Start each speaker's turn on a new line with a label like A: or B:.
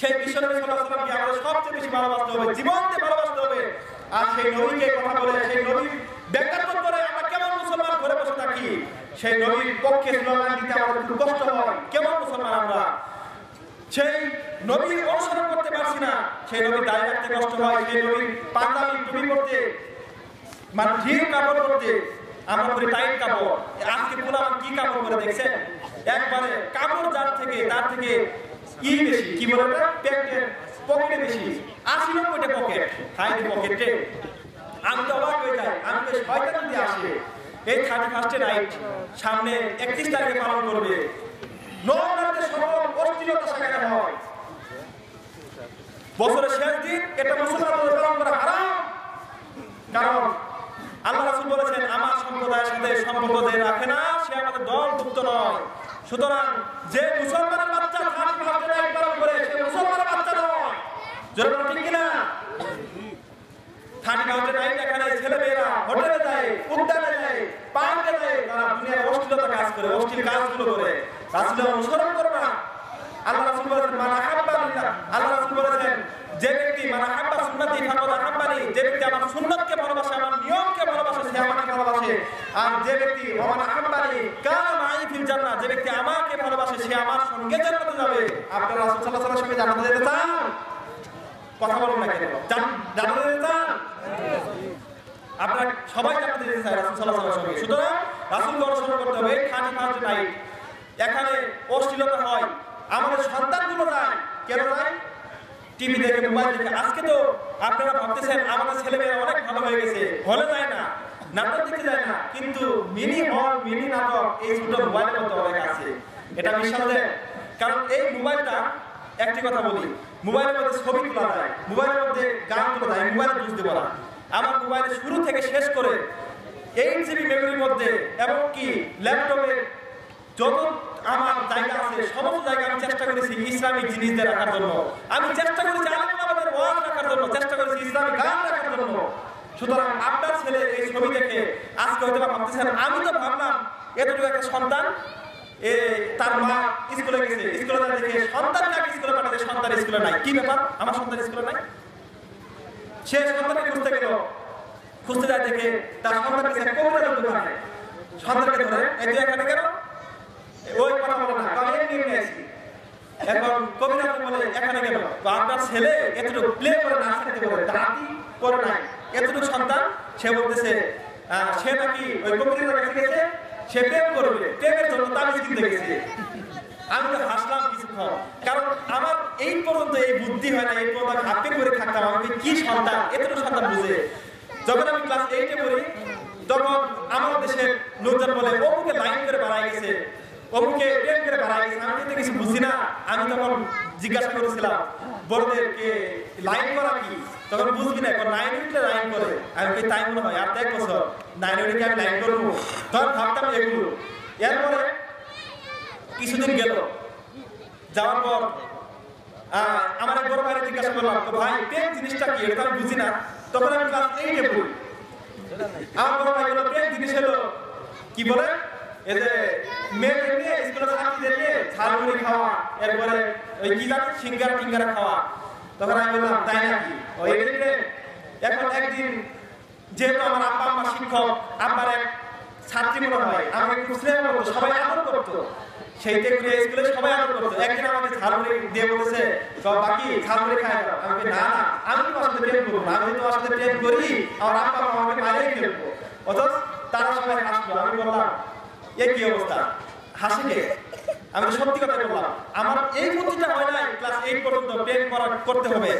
A: সেই বিশ্বনবী সাল্লাল্লাহু আলাইহি সবচেয়ে বেশি ভালোবাসতে হবে জীবন দিয়ে ভালোবাসতে হবে। আর সেই নবীকে কথা বলে, সেই নবীর ব্যাখ্যাত করে আমরা কেমন মুসলমান ঘরে বসে থাকি, সেই নবীর পক্ষে স্লোগান দিতে আমাদের খুব কষ্ট হয়, কেমন মুসলমান আমরা? সেই নবীর অনুসরণ করতে পারছি না, সেই নবীর দায় রাখতে কষ্ট হয়, সেই নবীর পাঞ্জাবি টুপি পরতে মানে ঢিল কাপড় পরতে আমরা করি টাইট কাপড়। আজকে পুলাম কি কাপড় পরে দেখছেন? একবারে কাপড় যার থেকে, তার থেকে বছরের শেষ দিন, এটা কারণ আল্লাহ রাসূল বলেছেন, আমার সম্প্রদায়ের সাথে সম্পর্ক রাখে না, সে আমাদের দলভুক্ত নয়। সুতরাং যে মুসলমানের বাচ্চা থার্টি ফার্স্টে নাইট পালন করে সে মুসলমানের বাচ্চা নয় জোরে বলো ঠিক কিনা থার্টি ফার্স্টে নাইট এখানে ছেলেমেয়েরা হোটেলে যায়, উদ্যানে যায়, পার্কে যায়, তারা দুনিয়ার অশ্লীলতা কাজ করে, অশ্লীল কাজগুলো করে। রাসূলের অনুসরণ করে না। আল্লাহ রাসূল বলেছেন, মানা হাব্বা বিল্লাহ। আল্লাহ রাসূল বলেছেন, যে ব্যক্তি, মানা হাব্বা সুন্নতি ফাকাদ হাব্বানি যে আমার সুন্নাতকে ভালোবাসে, আমার নিয়মকে ভালোবাসে, সে আমাকে ভালোবাসে। আর যে ব্যক্তি, ওমান হাব্বানি কানা মাই ফিল জান্নাহ, যে ব্যক্তি আমাকে ভালোবাসে, সে আমার সঙ্গে জান্নাতে যাবে। আপনারা রাসূল সাল্লাল্লাহু আলাইহি ওয়াসাল্লামের সঙ্গে জান্নাতে যেতে চান? কথা বলুন না কেন? জান- চান আপনারা সবাই জান্নাতে যেতে রাসূল আলাইহি ওয়াসাল্লামের সুতরাং রাসূলকে অনুসরণ করতে হবে, খাঁটি ফার্স্ট নাইট এখানে অশ্লীলতা হয়। আমাদের সন্তানগুলো যায় কেন যায় টিভি দেখে, মোবাইল দেখে। আজকে তো আপনারা ভাবতেছেন, আমাদের ছেলেমেয়েরা অনেক ভালো হয়ে গেছে। হলে যায় না, নাটক দেখতে যায় না। কিন্তু মিনি হল, মিনি নাটক, এই ছোট মোবাইলের মধ্যে অনেক আছে। এটা বিশ্বাস কারণ এই মোবাইলটা একটি কথা বলি মোবাইলের মধ্যে ছবি তোলা যায়, মোবাইলের মধ্যে গান তোলা যায়, মোবাইলে বুঝ দেবো না আমার মোবাইলে শুরু থেকে শেষ করে এইট জিবি মেমোরির মধ্যে এমনকি ল্যাপটপে যত আমার জায়গা আছে, সমস্ত জায়গা আমি চেষ্টা করেছি ইসলামিক জিনিস দিয়ে রাখার জন্য। আমি চেষ্টা করেছি আমাদের ওয়াজ রাখার জন্য, চেষ্টা করেছি ইসলামিক গান রাখার জন্য। সুতরাং আপনার ছেলে এই ছবি দেখে আজকে হয়তো ভাবতেছেন, আমি তো ভাবলাম এতটুকু একটা সন্তান তার মা স্কুলে গেছে, স্কুলে না কি ব্যাপার? আমার সন্তান সে সন্তানকে খুঁজতে এখানে কেন? ওই কবিতা বলে, এখানে গেল আপনার ছেলে এতটুকু প্লে করে না থাকতে পারে দাঁতি করে সন্তান, সে বলতেছে সে নাকি ওই কবিতা গেছে সে প্রেম করবে, প্রেমের জন্য তার কিনতে দেখেছে আমি তো হাসলাম কিছুক্ষণ। কারণ আমার এই পর্যন্ত এই বুদ্ধি হয় না, এই পর্যন্ত হাতে করে থাকতাম আমি কি সন্তান, এতটুকু সন্তান বুঝে। যখন আমি ক্লাস এইটে পড়ি, তখন আমার দেশের লোকজন বলে অমুকে লাইন করে বাড়াই গেছে। অমুকে প্রেম করে আমি তো কিছু বুঝি না। আমি তখন জিজ্ঞাসা করেছিলাম, বড়দেরকে লাইন করা কি? তখন বুঝবি না, এখন নাইন লাইন করে। আমি কই, তাই মনে হয়, আর এক বছর নাইন আমি লাইন করব? ভাবতাম এগুলো। এরপরে কিছুদিন গেল। যাওয়ার পর আমার বড় ভাইয়ের জিজ্ঞাসা করলাম, তো ভাই, প্রেম জিনিসটা কি? এটা আমি বুঝি না। তখন আমি ক্লাস এইটে আমার বড় ভাই বলল, প্রেম জিনিস হলো, কি বলে? যে মেয়েকে স্কুলে ছাত্রীদের ঝালমুড়ি খাওয়া, এরপরে ওই কি টিঙ্গারা খাওয়া। তখন আমি বললাম, তাই নাকি? এখন একদিন যেহেতু আমার আব্বা আম্মা শিক্ষক, আব্বার এক ছাত্রী মনে হয়, আমাকে স্নেহ করতো সবাই আদর করতো। সেইটা ঘুরে স্কুলে সবাই আদর করতো। একদিন আমাকে ঝালমুড়ি দিয়ে বলেছে সব বাকি ঝালমুড়ি খায় দাও না আমি তো আসলে প্রেম করব আমি তো আসলে প্রেম করি, আমার আব্বা আমাকে মারিয়ে ফেলব। অথচ তারা সবাই হাসলো। আমি বললাম এ কি অবস্থা? হাসি আমি সত্যি কথা বললাম। আমার এই বুদ্ধিটা হয় নাই ক্লাস এইট পর্যন্ত করতে হবে।